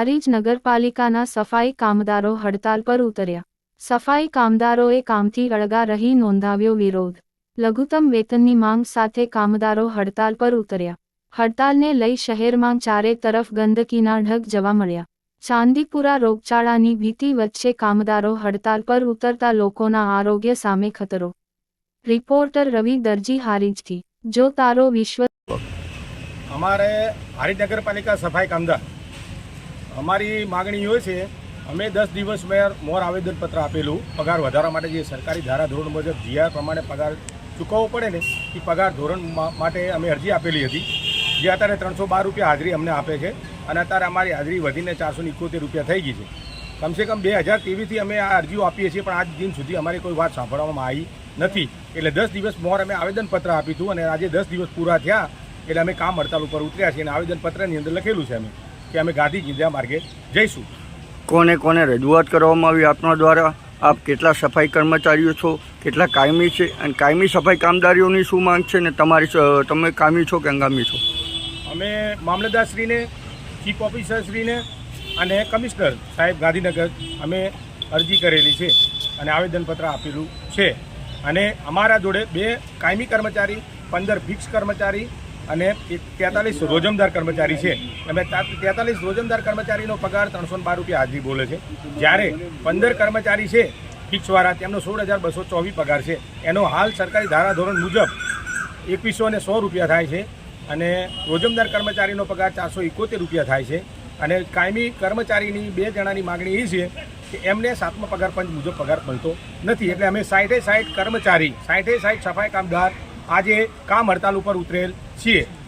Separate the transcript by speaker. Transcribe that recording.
Speaker 1: હારીજ નગરપાલિકાના સફાઈ કામદારો હડતાલ પર ઉતર્યા. સફાઈ કામદારોએ કામથી અળગા રહી નોંધાવ્યો વિરોધ. લઘુત્તમ વેતનની માંગ સાથે કામદારો હડતાલ પર ઉતર્યા. હડતાલને લઈ શહેરમાં ચારે તરફ ગંદકીના ઢગ જવા મળ્યા. ચાંદીપુરા રોગચાળાની ભીતિ વચ્ચે કામદારો હડતાલ પર ઉતરતા લોકોના આરોગ્ય સામે ખતરો. રિપોર્ટર રવિ દરજી હારીજથી. જો તારો વિશ્વ
Speaker 2: અમારે હારી નગરપાલિકા સફાઈ કામદાર અમારી માગણી હોય છે, અમે દસ દિવસ મેં મોર આવેદનપત્ર આપેલું, પગાર વધારવા માટે જે સરકારી ધારાધોરણ મુજબ જીઆર પ્રમાણે પગાર ચૂકવવો પડે ને, એ પગાર ધોરણ માટે અમે અરજી આપેલી હતી. જે અત્યારે ત્રણસો બાર રૂપિયા હાજરી અમને આપે છે અને અત્યારે અમારી હાજરી વધીને ચારસો ઇકોતેર રૂપિયા થઈ ગઈ છે. કમસે કમ બે હજાર તેવીસથી અમે આ અરજીઓ આપીએ છીએ, પણ આજ દિન સુધી અમારી કોઈ વાત સાંભળવામાં આવી નથી. એટલે દસ દિવસ મોર અમે આવેદનપત્ર આપ્યું હતું અને આજે દસ દિવસ પૂરા થયા, એટલે અમે કામ હડતાલ ઉપર ઉતર્યા છીએ અને આવેદનપત્રની અંદર લખેલું છે અમે. કે અમે ગાંધી ચિંધ્યા માર્ગે જઈશું.
Speaker 3: કોને કોને રજૂઆત કરવામાં આવી આપના દ્વારા? આપ કેટલા સફાઈ કર્મચારીઓ છો? કેટલા કાયમી છે? અને કાયમી સફાઈ કામદારીઓની શું માંગ છે? ને તમારી તમે કામી છો કે હંગામી છો?
Speaker 2: અમે મામલતદારશ્રીને ચીફ ઓફિસરશ્રીને અને કમિશનર સાહેબ ગાંધીનગર અમે અરજી કરેલી છે અને આવેદનપત્ર આપેલું છે. અને અમારા જોડે બે કાયમી કર્મચારી પંદર ફિક્સ કર્મચારી અને તેતાલીસ રોજમદાર કર્મચારી છે. અમે તેતાલીસ રોજમદાર કર્મચારીનો પગાર ત્રણસો બાર રૂપિયા હાજરી બોલે છે. જ્યારે પંદર કર્મચારી છે ફિક્સવાળા તેમનો સોળ હજાર બસો ચોવીસ પગાર છે. એનો હાલ સરકારી ધારાધોરણ મુજબ એકવીસો અને સો રૂપિયા થાય છે અને રોજમદાર કર્મચારીનો પગાર ચારસો એકોતેર રૂપિયા થાય છે. અને કાયમી કર્મચારીની બે જણાની માગણી એ છે કે એમને સાતમો પગાર પંચ મુજબ પગાર મળતો નથી. એટલે અમે સાઠે સાઠ કર્મચારી, સાઠે સાઠ સફાઈ કામદાર આજે કામ હડતાલ ઉપર ઉતરેલ છીએ